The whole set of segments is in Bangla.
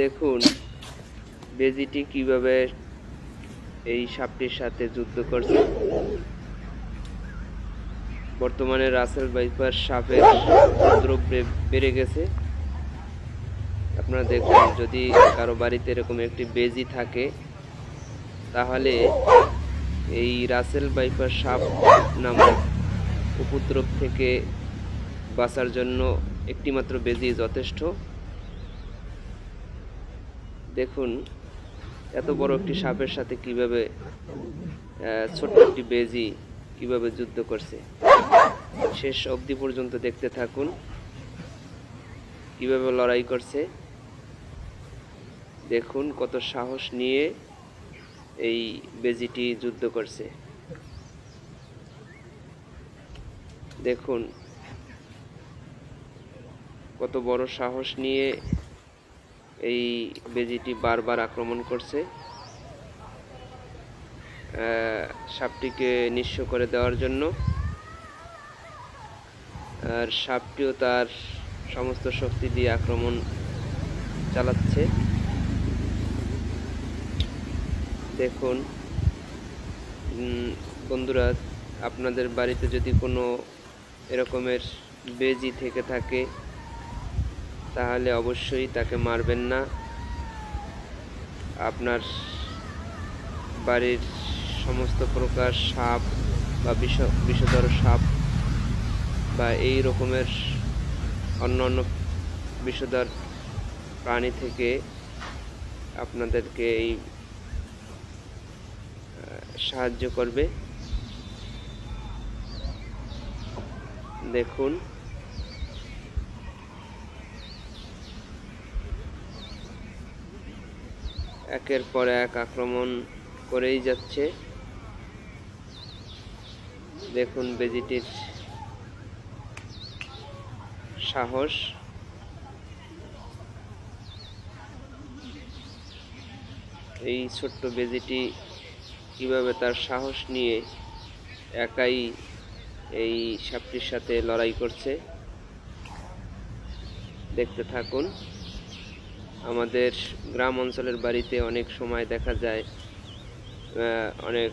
দেখুন, বেজিটি কীভাবে এই সাপটির সাথে যুদ্ধ করছে। বর্তমানে রাসেল বাইপার সাপের উপদ্রব বেড়ে গেছে। আপনারা দেখুন, যদি কারও বাড়িতে এরকম একটি বেজি থাকে, তাহলে এই রাসেল বাইপার সাপ নামক উপদ্রব থেকে বাঁচার জন্য একটিমাত্র বেজি যথেষ্ট। দেখুন, এত বড় একটি সাপের সাথে কীভাবে ছোট্ট একটি বেজি কীভাবে যুদ্ধ করছে। শেষ অবধি পর্যন্ত দেখতে থাকুন, কীভাবে লড়াই করছে। দেখুন কত সাহস নিয়ে এই বেজিটি যুদ্ধ করছে। দেখুন কত বড় সাহস নিয়ে এই বেজিটি বারবার আক্রমণ করছে। সাপটিকে নিঃস্ব করে দেওয়ার জন্য। আর সাপটিও তার সমস্ত শক্তি দিয়ে আক্রমণ চালাচ্ছে। দেখুন বন্ধুরা, আপনাদের বাড়িতে যদি কোনো এরকমের বেজি থেকে থাকে তাহলে অবশ্যই তাকে মারবেন না। আপনার বাড়ির সমস্ত প্রকার সাপ বা বিষ বিষধর সাপ বা এই রকমের অন্য অন্য বিষধর প্রাণী থেকে আপনাদেরকে এই সাহায্য করবে। দেখুন। একের পর এক আক্রমণ করেই যাচ্ছে। দেখুন বেজিটির সাহস। এই ছোট্ট বেজিটি কীভাবে তার সাহস নিয়ে একাই এই সাপটির সাথে লড়াই করছে, দেখতে থাকুন। আমাদের গ্রাম অঞ্চলের বাড়িতে অনেক সময় দেখা যায় অনেক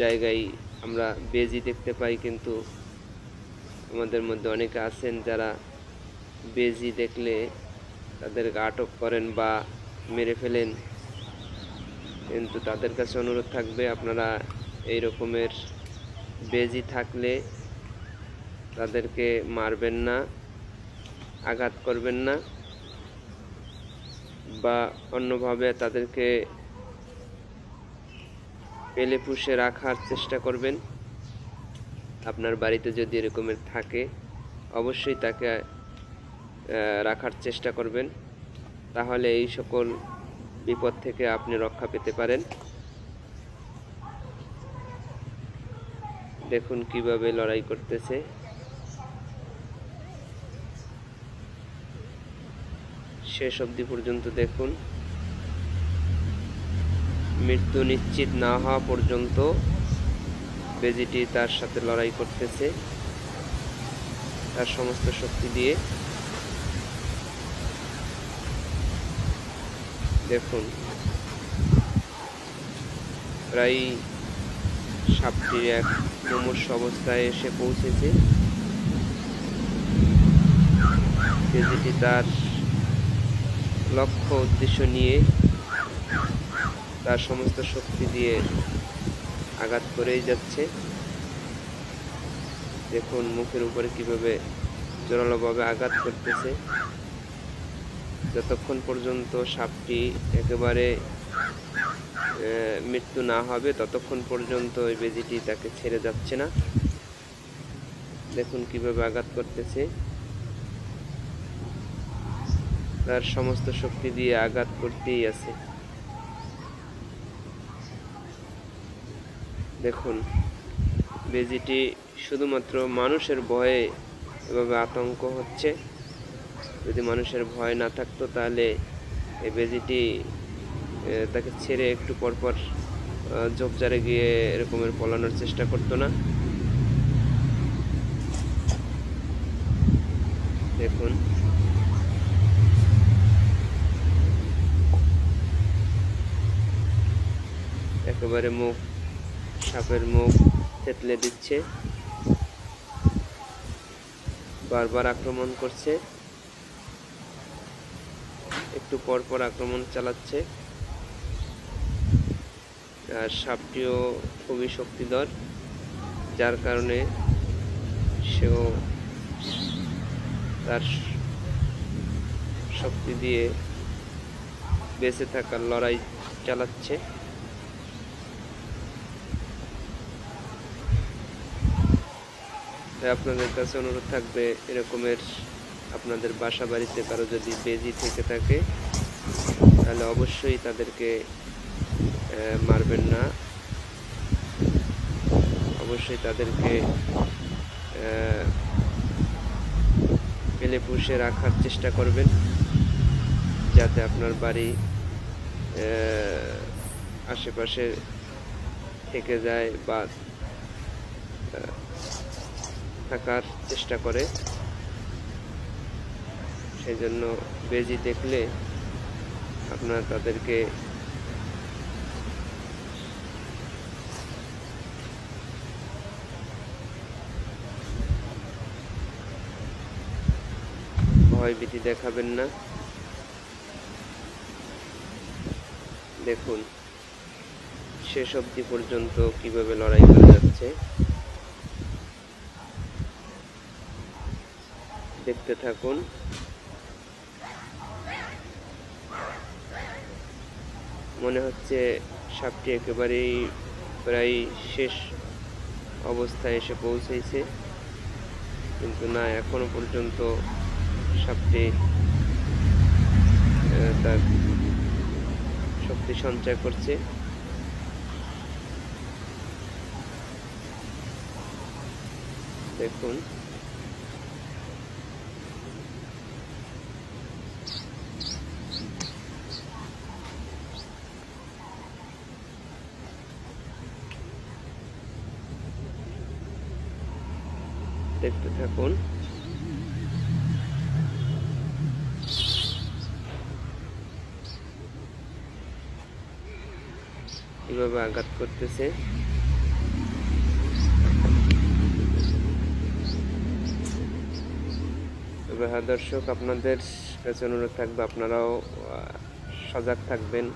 জায়গায় আমরা বেজি দেখতে পাই, কিন্তু আমাদের মধ্যে অনেকে আছেন যারা বেজি দেখলে তাদেরকে আটক করেন বা মেরে ফেলেন। কিন্তু তাদের কাছে অনুরোধ থাকবে, আপনারা এই রকমের বেজি থাকলে তাদেরকে মারবেন না, আঘাত করবেন না। বা অন্যভাবে তাদেরকে পেলে পুষে রাখার চেষ্টা করবেন। আপনার বাড়িতে যদি এরকমের থাকে, অবশ্যই তাকে রাখার চেষ্টা করবেন। তাহলে এই সকল বিপদ থেকে আপনি রক্ষা পেতে পারেন। দেখুন কীভাবে লড়াই করতেছে। শেষ অবধি পর্যন্ত দেখুন। মৃত্যু নিশ্চিত না হওয়া পর্যন্ত বেজিটি তার সাথে লড়াই করতেছে। তার সমস্ত শক্তি দিয়ে। দেখুন। প্রায় সাপটির এক মুমূর্ষ অবস্থায় এসে পৌঁছেছে। বেজিটি তার লক্ষ্য, উদ্দেশ্য নিয়ে তার সমস্ত শক্তি দিয়ে আঘাত করেই যাচ্ছে। দেখুন মুখের উপরে কীভাবে জোরালোভাবে আঘাত করতেছে। যতক্ষণ পর্যন্ত সাপটি একেবারে মৃত্যু না হবে, ততক্ষণ পর্যন্ত ওই বেজিটি তাকে ছেড়ে যাচ্ছে না। দেখুন কীভাবে আঘাত করতেছে। তার সমস্ত শক্তি দিয়ে আঘাত করতেই আছে। দেখুন বেজিটি শুধুমাত্র মানুষের ভয়ে এভাবে আতঙ্ক হচ্ছে। যদি মানুষের ভয় না থাকতো তাহলে এই বেজিটি তাকে ছেড়ে একটু পরপর আহ, ঝোপঝাড়ে গিয়ে এরকমের পলানোর চেষ্টা করতো না। দেখুন একেবারে মুখ, সাপের মুখ থেতলে দিচ্ছে। বারবার আক্রমণ করছে। একটু পর পর আক্রমণ চালাচ্ছে। আর সাপটিও খুবই শক্তিধর, যার কারণে সেও তার শক্তি দিয়ে বেঁচে থাকার লড়াই চালাচ্ছে। তাই আপনাদের কাছে অনুরোধ থাকবে, এরকমের আপনাদের বাসা বাড়িতে কারও যদি বেজি থেকে থাকে, তাহলে অবশ্যই তাদেরকে মারবেন না। অবশ্যই তাদেরকে পেলে পুষে রাখার চেষ্টা করবেন, যাতে আপনার বাড়ি আশেপাশে থেকে যায় বা থাকার চেষ্টা করে। সেই জন্য বেজি দেখলে আপনারা তাদেরকে ভয় ভীতি দেখাবেন না। দেখুন, শেষ অবধি পর্যন্ত কীভাবে লড়াই করে যাচ্ছে। দেখতে থাকুন। মনে হচ্ছে সাপটি একেবারেই প্রায় শেষ অবস্থায় এসে পৌঁছেছে। কিন্তু না, এখনও পর্যন্ত সাপটি তার শক্তি সঞ্চয় করছে। দেখুন। দেখতে থাকুন। কীভাবে আঘাত করতেছে? হ্যাঁ দর্শক আপনাদের কাছে অনুরোধ থাকবে আপনারাও সজাগ থাকবেন।